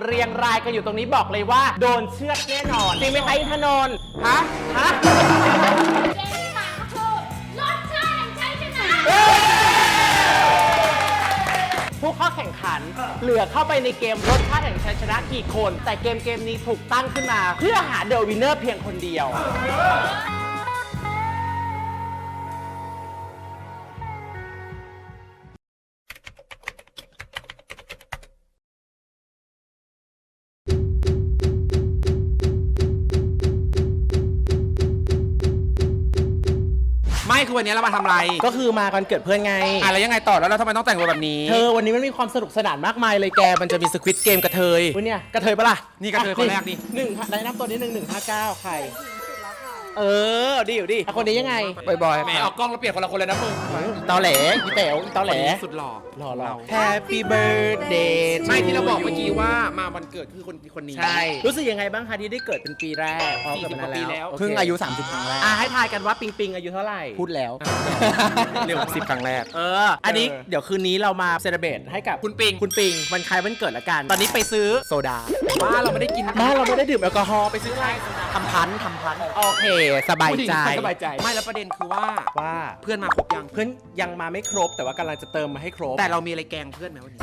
เรียงรายกันอยู่ตรงนี้บอกเลยว่า โดนเชือดแน่นอน จริงไหมคะอินทนนท์ฮะ ฮะเกมที่มาก็คือรสชาติแห่งชัยชนะ ผู้เข้าแข่งขัน เหลือเข้าไปในเกมรสชาติแห่งชัยชนะกี่คน แต่เกมเกมนี้ถูกตั้งขึ้นมา เพื่อหาเดอะวินเนอร์เพียงคนเดียว คือวันนี้เรามาทำอะไรก็คือมากันเกิดเพื่อนไง อะแล้วยังไงต่อแล้วเราทำไมต้องแต่งตัวแบบนี้ เธอวันนี้มันมีความสนุกสนานมากมายเลยแก มันจะมีสควิตเกมกระเทยวันเนี่ยกระเทยปะล่ะนี่กระเทยคนแรกนี่ หนึ่งได้นับตัวนี้หนึ่งหนึ่งห้าเก้าใคร เออดีอยู่ดิอะคนนี้ยังไงบ่อยๆแหมออกกล้องเราเปลี่ยนคนละคนเลยนะมึงอีตอแหลอีแต๋วอีตอแหล คนนี้สุดหล่อหล่อหล่อเรา Happy birthday to ไม่ที่เราบอกเมื่อกี้ว่ามาวันเกิดคือคนคนนี้ ใช่ รู้สึกยังไงบ้างคะที่ได้เกิดเป็นปีแรกอ๋อ40เกิดมานานกว่าปีแล้วโคเพิ่งอายุ 30 ครั้งแรกอะให้ทายกันว่าปิงปิงอายุเท่าไหร่ พูดแล้ว เรียกสิบครั้งแรก เออ อันนี้เดี๋ยวคืนนี้เรามาเซเลบรตให้กับคุณปิง คุณปิงวันคล้ายวันเกิดละกัน ตอนนี้ไปซื้อโซดาว่าเราไม่ได้กินมาเราไม่ได้ดื่มแอลกอฮอล์ไปซื้ออะไรทำพันธุ์ทำพันธุ์โอเคสบายใจสบายใจ ไม่แล้วประเด็นคือว่าว่าเพื่อนมาครบยังเพื่อนยังมาไม่ครบแต่ว่ากำลังจะเติมมาให้ครบแต่เรามีอะไรแกล้งเพื่อนไหมวันนี้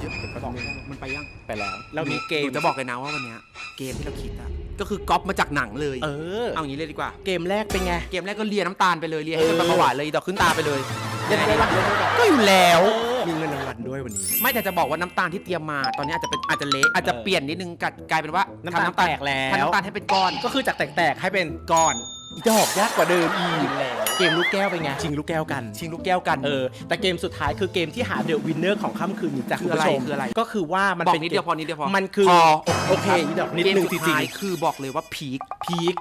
เยอะบอกมันไปยังไปแล้ว เรามีเกมหนูจะบอกเลยนะว่าวันเนี้ยเกมที่เราคิดอะก็คือก๊อปมาจากหนังเลยเออเอาอย่างนี้เลยดีกว่า เกมแรกเป็นไง เกมแรกก็เลียน้ำตาลไปเลยเลียให้เป็นประหวานเลยดอกขึ้นตาไปเลยเล่นได้ปะเล่นได้ปะก็อยู่แล้ว มีเงินรางวัลด้วยวันนี้ ไม่แต่จะบอกว่าน้ำตาลที่เตรียมมา ตอนนี้อาจจะเป็นอาจจะเละอาจจะเปลี่ยนนิดนึงกัดกลายเป็นว่าน้ำตาลทำแตกแล้ว ทำน้ำตาลให้เป็นก้อน ก็คือจากแตกๆให้เป็นก้อนอีดอกยากกว่าเดิมอีกเกมลูกแก้วเป็นไง ชิงลูกแก้วกัน ชิงลูกแก้วกัน เออ แต่เกมสุดท้ายคือเกมที่หาเดอะวินเนอร์ของค่ำคืนนี้จ้ะคืออะไรณผู้ชมคืออะไร ก็คือว่ามันบอกเป็นนิดเดียวพอนิดเดียวพอมันคือพอโอเคอีดอกนิดเกมนึงสุจดริงท้ายคือบอกเลยว่าพีคๆพีค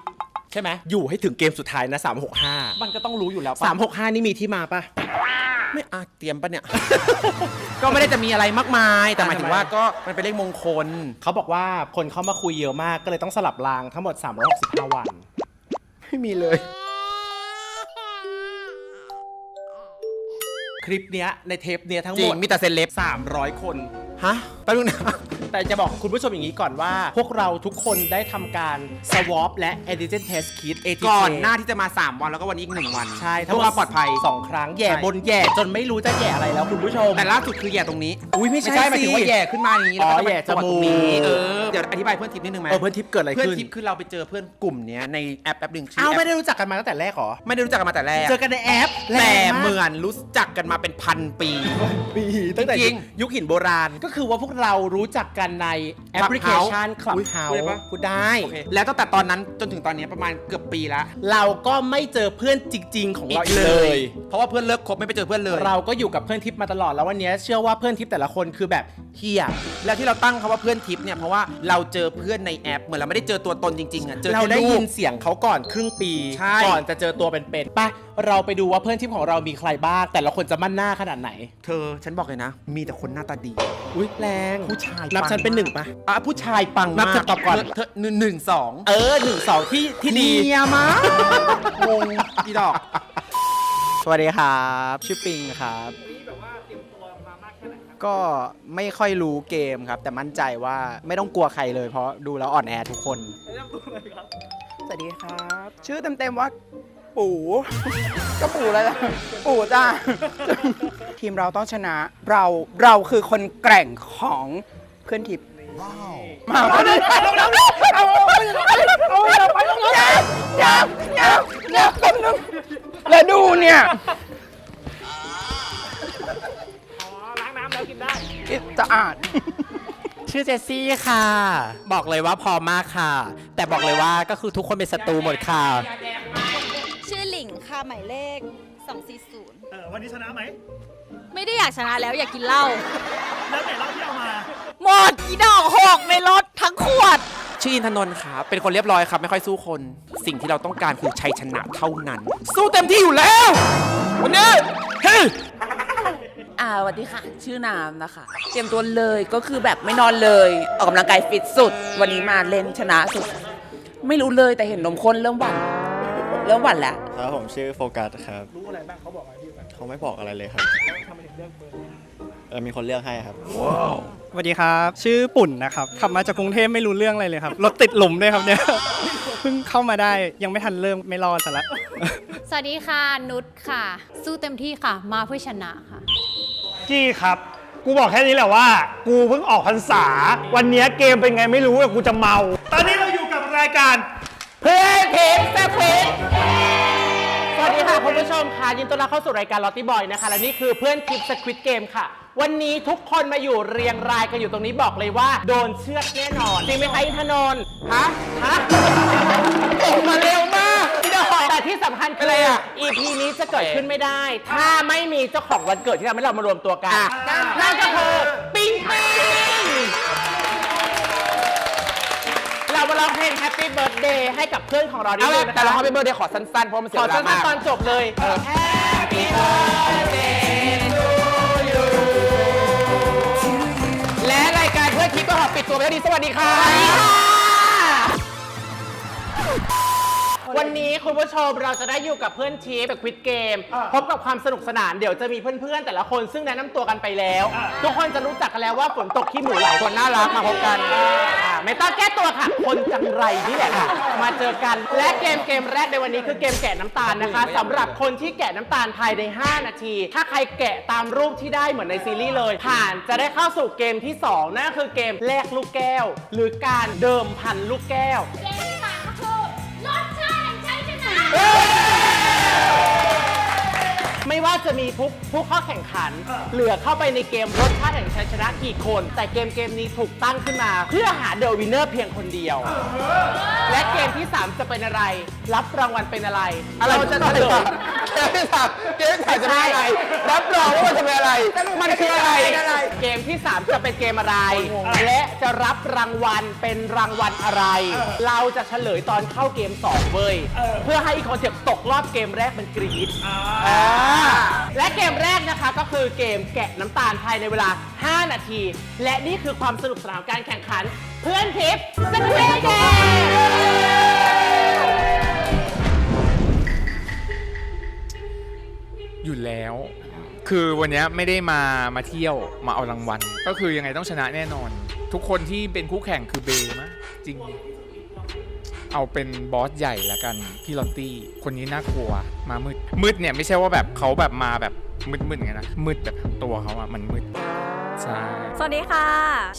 ใช่ไหมอยู่ให้ถึงเกมสุดท้ายนะ 365 มันก็ต้องรู้อยู่แล้ว365 นี่มีที่มาปะ ไม่อาเตรียมปะเนี่ย ก็ไม่ได้จะมีอะไรมากมาย แต่หมายถึงว่าก็มันเป็นเลขมงคล เขาบอกว่าคนเข้ามาคุยเยอะมากก็เลยต้องสลับรางทั้งหมด 365 วัน ไม่มีเลย คลิปเนี้ยในเทปเนี้ยทั้งจหริมงดมีแต่เซเลบ300 คน ฮะแป๊บนึงนะ แต่จะบอกคุณผู้ชมอย่างนี้ก่อนว่า พวกเราทุกคนได้ทำการ swab และ antigen test kit ATK ก่อนหน้าที่จะมา 3 วันแล้วก็วันนี้อีกหนึ่งวันใช่เพื่อความปลอดภัย สองครั้งแย่ใช่บนแย่จนไม่รู้จะแย่อะไรแล้วคุณผู้ชม แต่ล่าสุดคือแย่ตรงนี้อุ้ยไม่ใช่หมายถึงว่าสิแย่ขึ้นมาอย่างนี้อ๋อแล้วก็แย่จมูกตรวตรงนี้เออเดี๋ยวอธิบายเพื่อนทิปนิดนึงไหมเออเพื่อนทิปเกิดอะไรเพื่อนขึ้นทิปคือเราไปเจอเพื่อนกลุ่มเนี้ยในแอปแอปหนึ่งชื่อ้าวอแอไม่ปได้รู้จักกันมาตั้งแต่แรกเหรอ ไม่ได้รู้จักกันมาแต่แรก เจอกันในแอปแต่รงากเหมือนรู้จักกันมาเป็นพันปี ปีตั้งแต่จริง ยุคหินโบราณก็คือว่าพวกเรารู้จักกันในแอปพลิเคชันอุ๊ย Clubhouse พูดได้ปะพูดได้ โอเคแล้วตั้งแต่ตอนนั้นจนถึงตอนนี้ประมาณเกือบปีแล้วเราก็ไม่เจอเพื่อนจริง ๆ ของเราอีกเลย เพราะว่าเพื่อนเลิกคบไม่ไปเจอเพื่อนเลย เราก็อยู่กับเพื่อนทิปมาตลอดแล้ววันนี้เชื่อว่าเพื่อนทิปแต่ละคนคือแบบเฮียแล้วที่เราตั้งคำว่าเพื่อนทิปเนี่ยเพราะว่าเราเจอเพื่อนในแอป เหมือนเราไม่ได้เจอตัวตนจริงๆอะเจอเราแค่ได้รูยิปนเสียงเขาก่อนครึ่งปี ใช่ ก่อนจะเจอตัวเป็นๆไปเราไปดูว่าเพื่อนทิปของเรามีใครบ้างแต่ละคนจะมั่นหน้าขนาดไหน เธอฉันบอกเลยนะ มีแต่คนหน้าตาดี อุ้ยแรงผู้ชายนับปังฉันเป็นหนึ่งปะอะผู้ชายปังนัมาบกจากตอบก่อนเธอหนึ่งหนึ่งสองเออหนึ่งสองที่ที่ดีเมียมางงอีดอก สวัสดีครับชื่อปิงครับก็ไม่ค่อยรู้เกมครับ แต่มั่นใจว่าไม่ต้องกลัวใครเลยเพราะดูแล้วอ่อนแอทุกคน สวัสดีครับ ชื่อเต็มๆว่า ปู่ก็ปู่แล้วล่ะปู่จ้า ทีมเราต้องชนะ เราเราคือคนแกร่งของเพื่อนทิพย์มาไปเลยไปลงแล้วเอาไปลงแล้วเอาไปลงแล้วอย่าอย่าอย่าแป๊บนึงแล้วดูเนี่ยล้างน้ำแล้วกินได้สะอาด ชื่อเจสซี่ค่ะ บอกเลยว่าพอมากค่ะ แต่บอกเลยว่าก็คือทุกคนเป็นศัตรูหมดค่ะชื่อ หลิงค่ะหมายเลข 240 เออวันนี้ชนะไหมไม่ได้อยากชนะแล้วอยากกินเหล้าแล้วแต่เราที่เอามา หมดอีดอกหกในรถทั้งขวด ชื่ออินทนนท์ครับ เป็นคนเรียบร้อยครับ ไม่ค่อยสู้คน สิ่งที่เราต้องการคือชัยชนะเท่านั้น สู้เต็มที่อยู่แล้ว วันนี้เฮ้ยอ่าสวัสดีค่ะ ชื่อน้ำนะคะ เตรียมตัวเลยก็คือแบบไม่นอนเลย ออกกำลังกายฟิตสุด วันนี้มาเล่นชนะสุด ไม่รู้เลยแต่เห็นนมข้นเริ่มหวั่น เริ่มหวั่นแล้ว ครับผมชื่อโฟกัสครับรู้อะไรบ้างเขาบอกอะไรพี่เขาไม่บอกอะไรเลยครับเออมีคนเลือกให้ครับ สวัสดีครับ ชื่อปุ่นนะครับ ขับมาจากกรุงเทพไม่รู้เรื่องอะไรเลยครับ รถติดหลุมด้วยครับเนี่ย เพิ่งเข้ามาได้ยังไม่ทันเริ่มไม่รอดซะแล้วสวัสดีค่ะ นุชค่ะ สู้เต็มที่ค่ะ มาเพื่อชนะค่ะ กี้ครับ กูบอกแค่นี้แหละว่า กูเพิ่งออกพรรษา วันนี้เกมเป็นไงไม่รู้แต่กูจะเมา ตอนนี้เราอยู่กับรายการ เพื่อนทีมสควิดสวัสดีค่ะคุณผู้ชมค่ะยินดีต้อนรับเข้าสู่รายการลอตตี้บอยนะคะ และนี่คือเพื่อนทิปสควิดเกมค่ะ วันนี้ทุกคนมาอยู่เรียงรายกันอยู่ตรงนี้บอกเลยว่า โดนเชือดแน่นอน จริงไหมคะอินทนนท์ฮะฮะโอ้มาเร็วมากพี่ดอกแต่ที่สำคัญคืออะไรอะ EP นี้จะเกิดขึ้นไม่ได้ ถ้าไม่มีเจ้าของวันเกิดที่ทำให้เรามารวมตัวกันนั่นก็คือ มาร้องเพลง Happy Birthday ให้กับเพื่อนของเรานิดเอานึละงนะคะแต่เราเขาเป็นเบอร์เดย์ขอสั้นๆ เพราะมันเสีขยอเวลาสั้มานก ๆตอนจบเลย Happy Birthday to you และรายการเพื่อนทิปก็ขอปิดตัวไปแล้วดีสวัสดีค่ะ วันนี้คุณผู้ชมเราจะได้อยู่กับเพื่อนทีปกับควิดเกม พบกับความสนุกสนานเดี๋ยวจะมีเพื่อนๆ แต่ละคนซึ่งแนะนำตัวกันไปแล้ว ทุกคนจะรู้จักกันแล้วว่าฝนตกขี้หมูหลายคนน่ารักมาพบกันอ่า ไม่ต้องแก้ตัวค่ะ คนจังไรนี่แหละค่ะ มาเจอกัน และเกมเกมแรกในวันนี้คือเกมแกะน้ำตาลนะคะสำหรับคนที่แกะน้ำตาลภายใน 5 นาที ถ้าใครแกะตามรูปที่ได้เหมือนในซีรีส์เลย ผ่านจะได้เข้าสู่เกมที่สองนั่นก็คือเกมแลกลูกแก้ว หรือการเดิมพันลูกแก้ว เกมที่สามก็คือรสชาติแห่งชัยชนะ ไม่ว่าจะมีผู้ผู้เข้าแข่งขัน เหลือเข้าไปในเกมรสชาติแห่งชัยชนะกี่คน แต่เกมเกมนี้ถูกตั้งขึ้นมา เพื่อหาเดอะวินเนอร์เพียงคนเดียว และเกมที่ 3 จะเป็นอะไร รับรางวัลเป็นอะไร อะไรเราจะจะเฉเฉลลยยเกมที่สามเกมที่สามจะเป็นอะไรรับรองว่ามันจะเป็นอะไร มันคืออะไร เกมที่ 3 จะเป็นเกมอะไร และจะรับรางวัลเป็นรางวัลอะไร เราจะเฉลยตอนเข้าเกม 2 เว้ย เพื่อให้อีกคนเจ็บตกรอบเกมแรกมันกรี๊ดอ่าและเกมแรกนะคะก็คือเกมแกะน้ำตาลภายในเวลา 5 นาที และนี่คือความสนุกสนานของการแข่งขัน เพื่อนทิปสเปนเกม อยู่แล้ว คือวันเนี้ยไม่ได้มามาเที่ยวมาเอารางวัล ก็คือยังไงต้องชนะแน่นอน ทุกคนที่เป็นคู่แข่งคือเบมะจริง เอาเป็นบอสใหญ่ละกันพี่ลอตตี้คนนี้น่ากลัวมามืด มืดเนี่ยไม่ใช่ว่าแบบเขาแบบมาแบบมืดๆอย่างเงี้ยนะมืดแบบทั้งตัวเขาอะมันมืดใช่สวัสดีค่ะ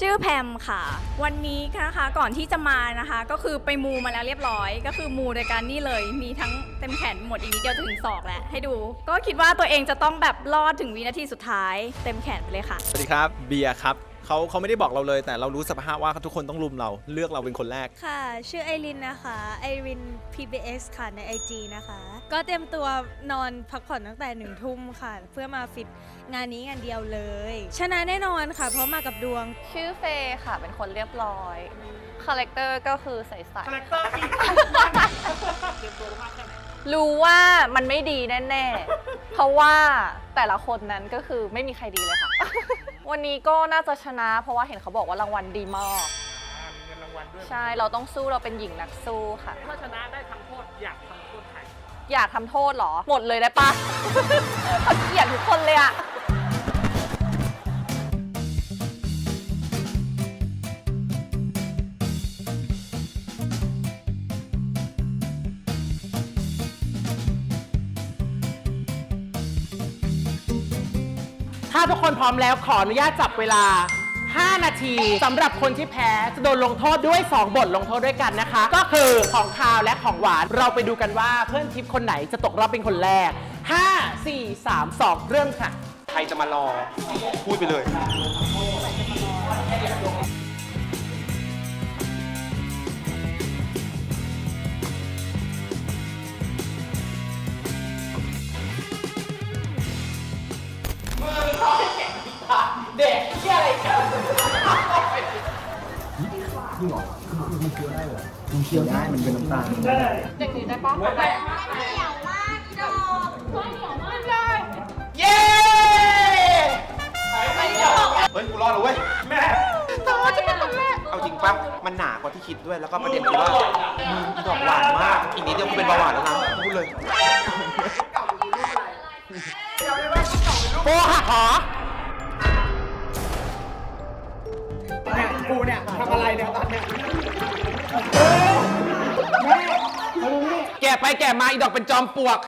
ชื่อแพมค่ะ วันนี้นะคะก่อนที่จะมานะคะ ก็คือไปมูมาแล้วเรียบร้อย ก็คือมูโดยการนี่เลย มีทั้งเต็มแขนหมดอีกนิดเดียวจะถึงศอกแล้วให้ดู ก็คิดว่าตัวเองจะต้องแบบรอดถึงวินาทีสุดท้าย เต็มแขนไปเลยค่ะ สวัสดีครับเบียร์ครับ เขาเขาไม่ได้บอกเราเลย แต่เรารู้สภาพว่าทุกคนต้องรุมเราเลือกเราเป็นคนแรก ค่ะ ชื่อไอรินนะคะไอริน PBS ค่ะใน IG นะคะ ก็เตรียมตัวนอนพักผ่อนตั้งแต่หนึ่งทุ่มค่ะ เพื่อมาฟิตงานนี้งานเดียวเลย ชนะแน่นอนค่ะ เพราะมากับดวง ชื่อเฟย์ค่ะ เป็นคนเรียบร้อย คาแรคเตอร์ก็คือใสคาแรคเตอร์อีกๆรู้ว่ามันไม่ดีแน่ ๆ เพราะว่าแต่ละคนนั้นก็คือไม่มีใครดีเลยค่ะ วันนี้ก็น่าจะชนะ เพราะว่าเห็นเขาบอกว่ารางวัลดีมากใช่ เราต้องสู้เราเป็นหญิงนักสู้ค่ะ ถ้าชนะได้ทำโทษอยากทำโทษใคร อยากทำโทษเหรอ หมดเลยได้ปะ เขาเกลียดทุกคนเลยอะ ทุกคนพร้อมแล้วขออนุญาตจับเวลา 5 นาทีสำหรับคนที่แพ้จะโดนลงโทษด้วย 2 บทลงโทษด้วยกันนะคะ ก็คือของคาวและของหวาน เราไปดูกันว่าเพื่อนทิพย์คนไหนจะตกรอบเป็นคนแรก 5 4 3 2 เริ่มค่ะ ใครจะมารอ พูดไปเลย เด็กที่อะไรกันเคี้ยวได้ มันเป็นน้ำตาลเด็กนี้ได้ป้องกันได้เหนียวมากอีดอกเหนียวมากเลย เย้เฮ้ยกูรอดแล้วเว้ยแม่ต่อจะเป็นคนแรกเอาจริงปะมันหนากว่าที่คิดด้วยแล้วก็ประเด็นคือว่ามึงดอกหวานมาก อีกนิดเดียวกูเป็นเบาหวานแล้วนะพูดเลย โปหักเหรอเนี่ยกูเนี่ยทำอะไรเนี่ยตอนเนี้ยแแก่ไปแก่มาอีดอกเป็นจอมปลวก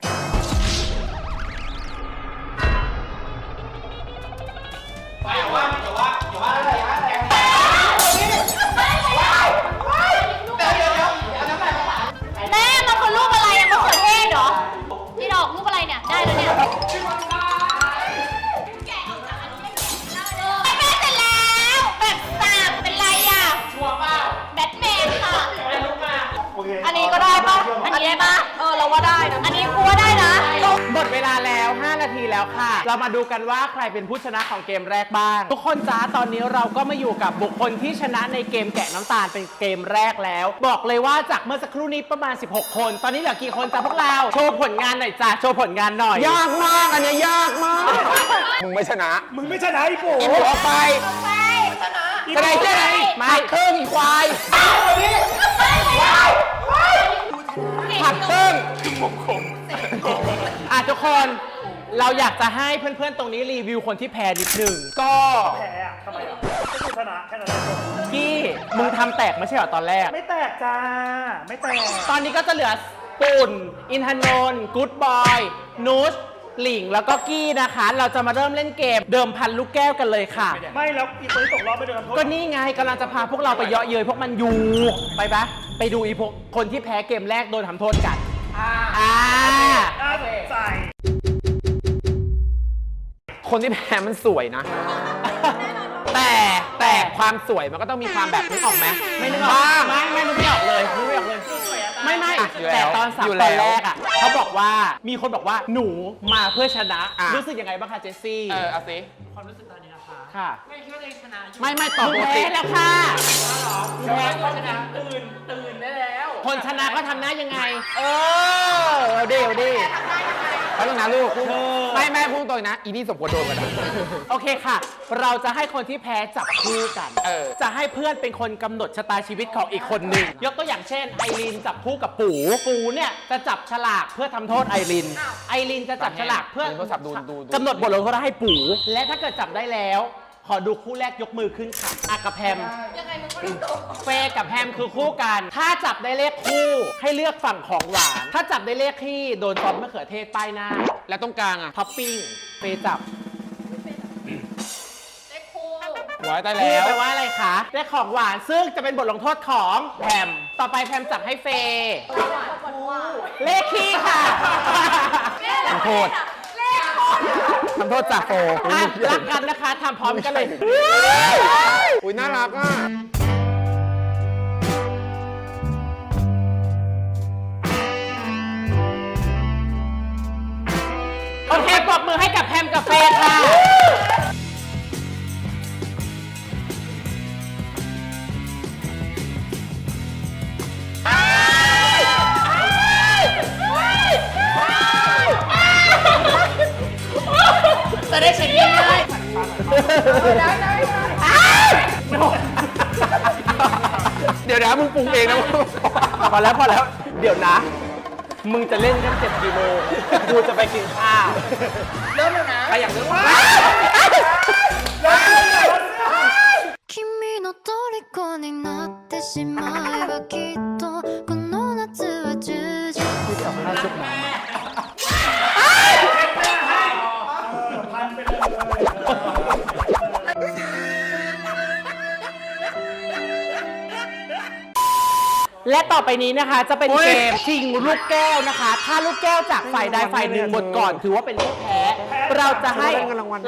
แล้วค่ะ เรามาดูกันว่าใครเป็นผู้ชนะของเกมแรกบ้าง ทุกคนจ้าตอนนี้เราก็มาอยู่กับบุคคลที่ชนะในเกมแกะน้ำตาลเป็นเกมแรกแล้ว บอกเลยว่าจากเมื่อสักครู่นี้ประมาณ 16 คน ตอนนี้เหลือกี่คนจ้าพวกเรา โชว์ผลงานหน่อยจ้าโชว์ผลงานหน่อย ยากมากอันเนี้ยยากมาก มึงไม่ชนะ มึงไม่ชนะไอ้ปู่อีหัวไปจะได้ที่ไหนผักครึ่งอีควาย เราอยากจะให้เพื่อนๆ ตรงนี้รีวิวคนที่แพ้นิดหนึ่ง ก็แพ้อะทำไมอะก็คือชนะแค่นั้นเองกี้มึงทำแตกไม่ใช่เหรอตอนแรก ไม่แตกจ้า ไม่แตก ตอนนี้ก็จะเหลือปุ่น อินทนนท์กู๊ดบอยนูชหลิง แล้วก็กี้นะคะ เราจะมาเริ่มเล่นเกม เดิมพันลูกแก้วกันเลยค่ะ ไม่แล้วอีตัวนี้ตกรอบไม่โดนทำโทษก็นี่ไงกำลังจะพาพวกเราไปเยาะเย้ยพวกมันอยู่ไปปะไปดูอีพวกคนที่แพ้เกมแรกโดนทำโทษกัน อ่าน่าสนใจ คนที่แพ้มันสวยนะ แต่แต่ความสวยมันก็ต้องมีความแบบนึกออกไหมไม่นึกออกบ้าง ไม่ไม่นึกไม่ออกเลยนึกไม่ออกเลย ไม่ไม่อะอยู่แล้วแต่ตอนสามอยู่ตแล้อนวแรกอะเขาบอกว่ามีคนบอกว่าหนูมาเพื่อชนะ อะ รู้สึกยังไงบ้างคะเจสซี่เออเอาสิค่ะไม่ไม่ตอบมึงปกแพ้ติแล้วค่ะแพ้ชนะตื่น ตื่นได้แล้วคนชนะก็ทำหน้ายังไง เออเอาดิเอาดิแล้วตรงนั้นลูก ไม่แม่พูดตรงนะอีนี่สมควรโดนกันนะ โอเคค่ะ เราจะให้คนที่แพ้จับคู่กัน เออ จะให้เพื่อนเป็นคนกำหนดชะตาชีวิตของอีกคนหนึ่ง ยกตัวอย่างเช่น ไอรีนจับคู่กับปู ปูเนี่ยจะจับฉลากเพื่อทำโทษไอรีน ไอรีนจะจับฉลากเพื่อโทรศัพท์ดูดูดู กำหนดบทลงโทษให้ปู และถ้าเกิดจับได้แล้ว ขอดูคู่แรกยกมือขึ้นค่ะอากาแพมเฟย์กับแฮมคือคู่กัน ถ้าจับได้เลขคู่ให้เลือกฝั่งของหวาน ถ้าจับได้เลขที่โดนซอสมะเขือเทศป้ายหน้า แล้วตรงกลางอะท็อปปิ้ง เฟย์จับหัวตายคู่แล้วแปลว่าอะไรคะได้ของหวานซึ่งจะเป็นบทลงโทษของแพม ต่อไปแพมจับให้เฟย์เลขขี้ค่ะทำโทษ ทำโทษจากโฟอะรักกันนะคะทำพร้อมกันเลย อุ้ยน่ารักอะโอเคปรบมือให้กับแพมกับเฟย์ค่ะ จะได้เช็คยังไงเดี๋ยวนะมึงปรุงเองนะพอแล้วพอแล้ว เดี๋ยวนะ มึงจะเล่นกันเจ็ดกี่โมงกูจะไปกินข้าวใครอยากเลือกว่า และต่อไปนี้นะคะจะเป็นเกมชิงลูกแก้วนะคะ ถ้าลูกแก้วจากฝ่ายใดฝ่ายหนึ่งหมดก่อน ถือว่าเป็นผู้แพ้ เราจะให้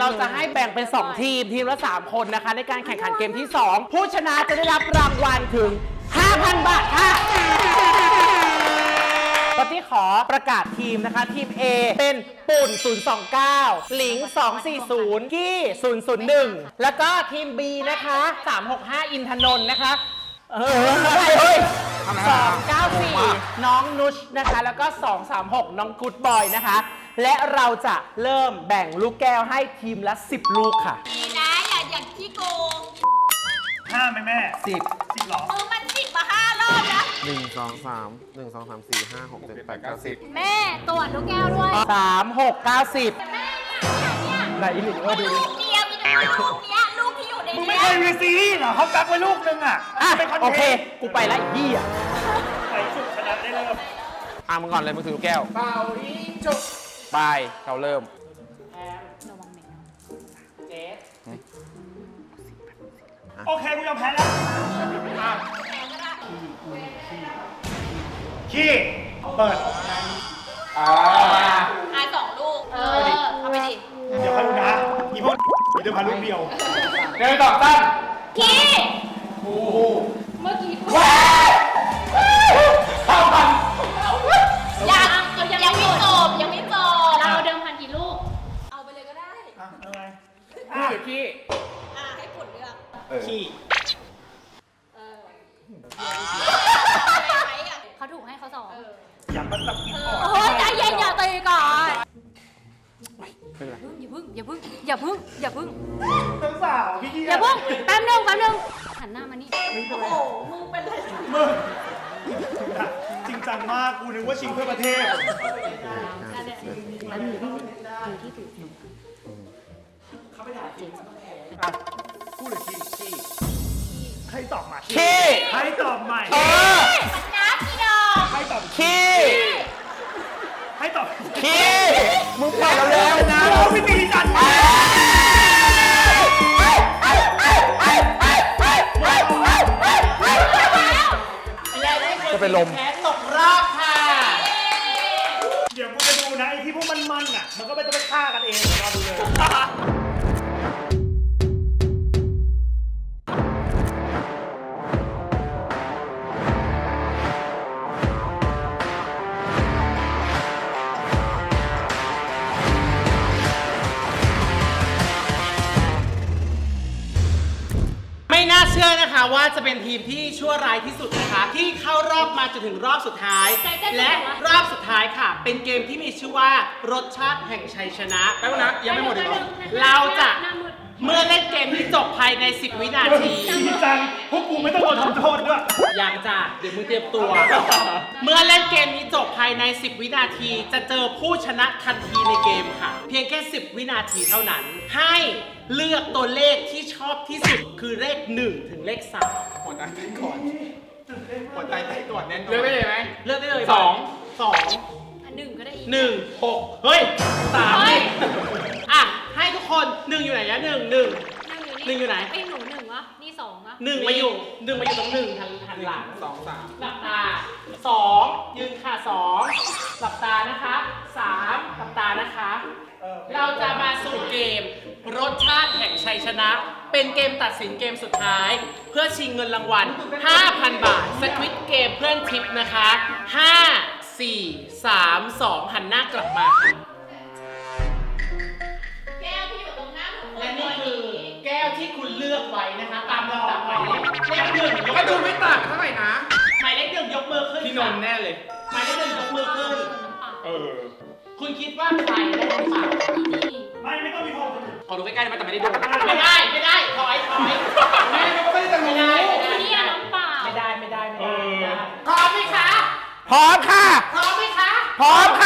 เราจะให้แบ่งเป็น 2 ทีมทีมละ 3 คนนะคะ ในการแข่งขันเกมที่ 2 ผู้ชนะจะได้รับรางวัลถึง 5,000 บาทค่ะตอนที่ขอประกาศทีมนะคะ ทีม A เป็นปุ่น 029 หลิง 240 กี้ 001 แล้วก็ทีม B นะคะ 365 อินทนนท์นะคะ เอออะไรเฮ้ยสองเก้าสี่น้องนุชนะคะ แล้วก็236น้องกูดบอยนะคะ และเราจะเริ่มแบ่งลูกแก้วให้ทีมละ10ลูกค่ะดีนะอย่าอย่าขี้โกงห้าไหมแม่10สิบเหรอมึงมันสิบมาห้ารอบแล้วหนึ่งสองสามหนึ่งสองสามสี่ห้าหกเจ็ดแปดเก้าสิบแม่ตรวจลูกแก้วด้วย3 6 9 10แม่เนี่ยเนี่ยเนี่ยไหนอีหลิงว่าดูดิลูกเดียวมีแต่ลูกเนี้ยลูกที่อยู่ใน มึงเนี้ไม่เคยมีซีรีส์เหรอเขากักไว้ลูกนึงอะอะเป็นคอนโอเทเคนต์กูไปแล้วไอ้เหี้ยใส่สุดชนะได้เริ่มอะมึงก่อนเลยมึงถือแก้วเป่ายิงจุกไปเราเริ่มเจสโอเคกูยอมแพ้แล้วขี้เปิด อ่าอายสองลูก เออ เอาไปดิ เดี๋ยวค่อยดูนะอีพวก เดี๋ยวพาลูกเดียวเดินต่อตั้งพี่เมื่อกี้เข้ากันยังยังไม่จบยังไม่จบเราเดิมพันกี่ลูก เอาไปเลยก็ได้พูดหรือขี้อะให้ผลเลือกขี้เขาถูกให้เขาสองอยากมันแบบกินอ่อนโอ้ยใจเย็น เป็นไร อย่าพึ่งอย่าพึ่งอย่าพึ่งอย่าพึ่งทั้งสาวพี่กี้อย่าพึ่งแป๊บนึงแป๊บนึงหันหน้ามานี่โอ้โหมึงเป็นไรมึงจริงจังมากกูนึกว่าชิงเพื่อประเทศพูดเลยขี้ขี้ให้ตอบมาขี้ให้ตอบใหม่เออ น้ำพี่ดอกให้ตอบขี้ ให้ตอบขี้มึงไปแล้วแล้วนะเราไม่ตีกันจะเป็นลม แพ้ตกรอบค่ะ เดี๋ยวกูจะดูนะไอ้ที่พวกมันมันๆอะ มันก็ไม่ต้องไปฆ่ากันเองรอดูเลย นะคะว่าจะเป็นทีมที่ชั่วร้ายที่สุดนะคะที่เข้ารอบมาจนถึงรอบสุดท้าย และรอบสุดท้ายค่ะ เป็นเกมที่มีชื่อว่ารสชาติแห่งชัยชนะแป๊บนะยังไม่หมดอีกเหรอเราจะ เมื่อเล่นเกมนี้จบภายใน 10 วินาที จริงจังพวกกูไม่ต้องโดนทำโทษด้วยยังจ้ะเดี๋ยวมึงเตรียมตัว เมื่อเล่นเกมนี้จบภายใน 10 วินาที จะเจอผู้ชนะทันทีในเกมค่ะ เพียงแค่ 10 วินาทีเท่านั้น ให้เลือกตัวเลขที่ชอบที่สุดคือเลข 1 ถึงเลข 3 หัวใจเต้นก่อนหัวใจเต้นก่อนแน่นอนเลือกได้เลยไหมเลือกได้เลยสองสองอัน หนึ่งก็ได้อีกหนึ่งหกเฮ้ยสามเฮ้ยอะให้ทุกคนหนึ่งอยู่ไหนนะหนึ่งหนึ่ง หนึ่งอยู่ไหนไอ้ยหนูหนึ่งวะนี่สองวะหนึ่งมาอยู่หนึ่งมาอยู่ตรงหนึ่งหันหันหลังสองสามหลับตาสองยืนค่ะสองหลับตานะคะสามหลับตานะคะ เราจะมาสู่เกม รสชาติแห่งชัยชนะ เป็นเกมตัดสินเกมสุดท้าย เพื่อชิงเงินรางวัล 5,000 บาทสควิตเกมเพื่อนทิปนะคะ 5 4 3 2 หันหน้ากลับมาค่ะแก้วที่อยู่ตรงหน้าหนูและนี่คือแก้วที่คุณเลือกไว้นะคะ ตามลำดับหมายเลขเลขหนึ่งยกก็ดูไม่ต่างเท่าไหร่นะ หมายเลขหนึ่งยกมือขึ้นพี่นนท์แน่เลย หมายเลขหนึ่งยกมือขึ้น เออ คุณคิดว่าใครได้น้ำเปล่าไม่ไม่ต้องมีโทษขอดูใกล้ๆได้ไหมแต่ไม่ได้ดู ไม่ได้ ไม่ได้ ถอย ถอย ไม่ได้ไม่ได้ไม่ได้ ไม่ได้ พร้อมค่ะ พร้อมไหมคะ พร้อมค่ะ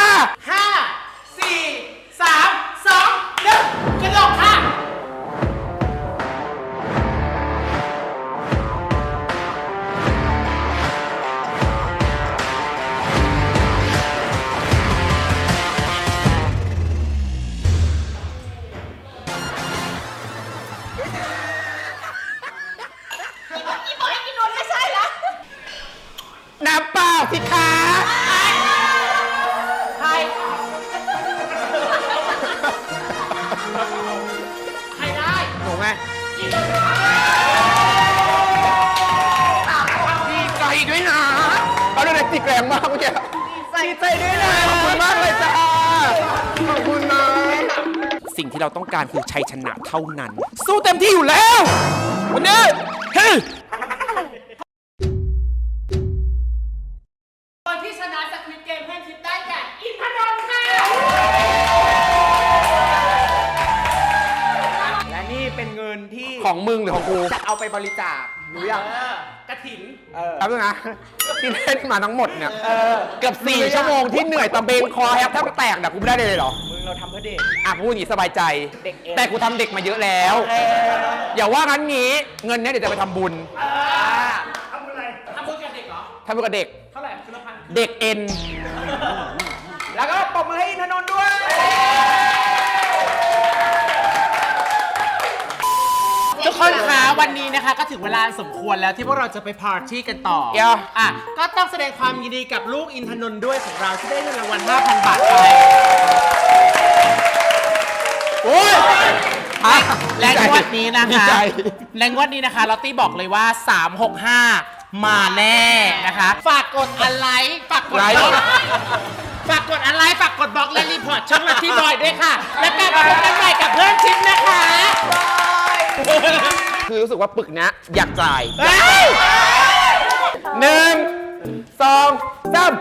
ดีใจด้วยนะเอาด้วยนะจิกแรงมากเมื่อกี้ดีใจด้วยนะขอบคุณมากเลยจ้าขอบคุณนะสิ่งที่เราต้องการคือชัยชนะเท่านั้น สู้เต็มที่อยู่แล้ว วันนี้เฮ้ยคนที่ชนะสควิตเกมเพื่อนทิปได้แก่อินทนนท์ค่ะและนี่เป็นเงินที่ของมึงหรือของกูจะเอาไปบริจาครู้ยังเออกระ ถินเออแป๊บนึงนะที่เล่นมาทั้งหมดเนี่ยเออเกือบ4ชั่วโมงที่เหนื่อยตะเบงคอแทบแทบแตกเนี่ยกูไม่ได้เลยเหรอ มึงเราเราทำเพื่อเด็ก อะพูดอย่างนี้สบายใจ เด็กเอ็นแต่กูทำเด็กมาเยอะแล้ว อย่าว่างั้นงี้เงินเนี้ยเดี๋ยวจะไปทำบุญทำอะไรทำบุญกับเด็กเหรอ ทำบุญกับเด็ก เท่าไหร่คือละพัน เด็กเอ็น แล้วก็ปรบมือให้อินทนนท์ด้วย คนคะวันนี้นะคะก็ถึงเวลาสมควรแล้วที่พวกเราจะไปปาร์ตี้กันต่อเดี๋ยว อะก็ต้องแสดงความยินดีกับลูกอินทนนท์ด้วยของเราที่ได้เงินรางวัล5,000 บาทไปโอ้ย อะและงวดนี้นะดีคะใจ และงวดนี้นะคะลอตตี้บอกเลยว่า 365 มาแน่นะคะ ฝากกดอะไร ฝากกดไลค์บล็อกฝากกดอะไร ฝากกดบล็อกและรีพอร์ตช่องลัทธิบอยด้วยค่ะ และกลับมาพบกันใหม่กับเพื่อนชิปนะคะ คือรู้สึกว่าปึกเนี้ยอยากจ่ายเฮ้ยหนึ่งสองสาม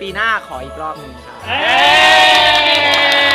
ปีหน้าขออีกรอบหนึ่งครับ เอ้ย